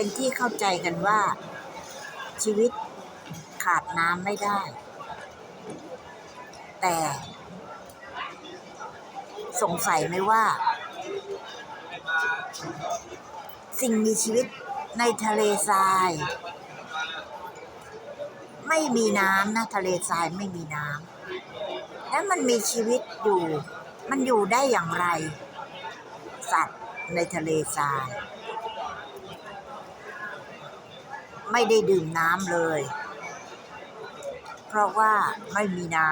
เป็นที่เข้าใจกันว่า ชีวิตขาดน้ำไม่ได้ แต่ สงสัยไหมว่า สิ่งมีชีวิตในทะเลทราย ไม่มีน้ำนะ ทะเลทรายไม่มีน้ำแล้วมันมีชีวิตอยู่ มันอยู่ได้อย่างไร สัตว์ในทะเลทราย ไม่ได้ดื่มน้ำเลย เพราะว่าไม่มีน้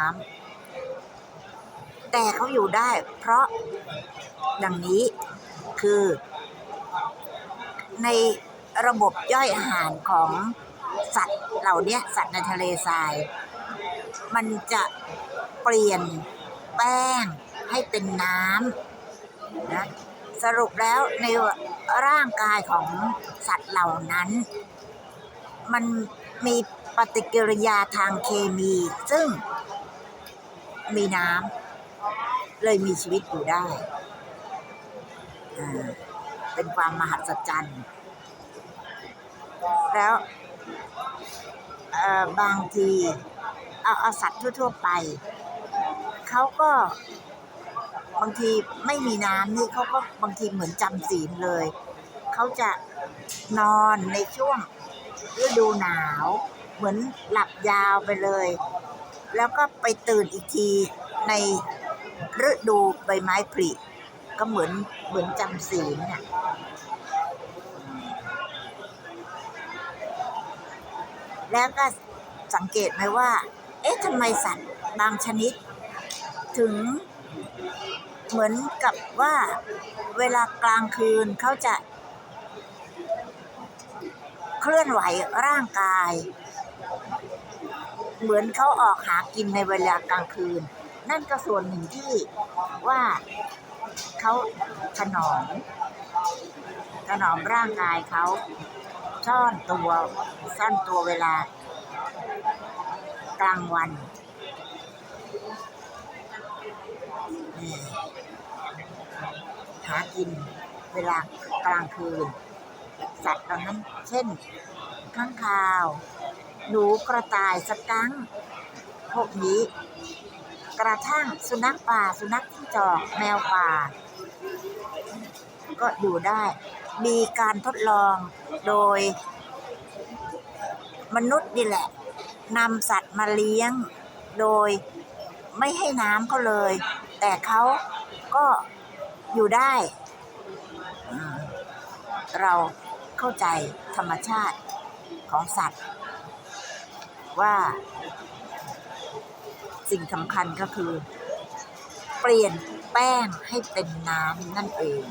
ำแต่เขาอยู่ได้เพราะดังนี้คือในระบบย่อยอาหารของสัตว์เหล่านี้สัตว์ในทะเลทราย มันจะเปลี่ยนแป้งให้เป็นน้ำนะสรุปแล้วในร่างกายของสัตว์เหล่านั้น มันมีปฏิกิริยาทางเคมี ซึ่งมีน้ำเลยมีชีวิตอยู่ได้ เป็นความมหัศจรรย์ แล้วบางทีเอาเอาสัตว์ทั่ว ๆ ไป เขาก็บางทีไม่มีน้ำนี่เขาก็บางทีเหมือนจำศีลเลย เขาจะนอนในช่วง ฤดูหนาว เหมือนหลับยาวไปเลย แล้วก็ไปตื่นอีกทีในฤดูใบไม้ผลิก็เหมือนเหมือนจำศีลน่ะแล้วก็สังเกตไหมว่า เอ๊ะทำไมสัตว์บางชนิด ถึงเหมือนกับว่าเวลากลางคืนเขาจะ เคลื่อนไหวร่างกาย เหมือนเขาออกหากินในเวลากลางคืน นั่นก็ส่วนหนึ่งที่ว่าเขาถนอมถนอมร่างกายเขาซ่อนตัวซ่อนตัวเวลากลางวันหากินเวลากลางคืน สัตว์เหล่านั้นเช่น ข้างคาว หนูกระต่ายสกังพวกนี้ กระทั่งสุนัขป่า สุนัขที่จอกแมวป่า ก็อยู่ได้ มีการทดลองโดย มนุษย์นี่แหละนำสัตว์มาเลี้ยง โดยไม่ให้น้ำเขาเลย แต่เขาก็อยู่ได้ เรา เข้าใจธรรมชาติของสัตว์ ว่าสิ่งสำคัญก็คือ เปลี่ยนแป้งให้เป็นน้ำนั่นเอง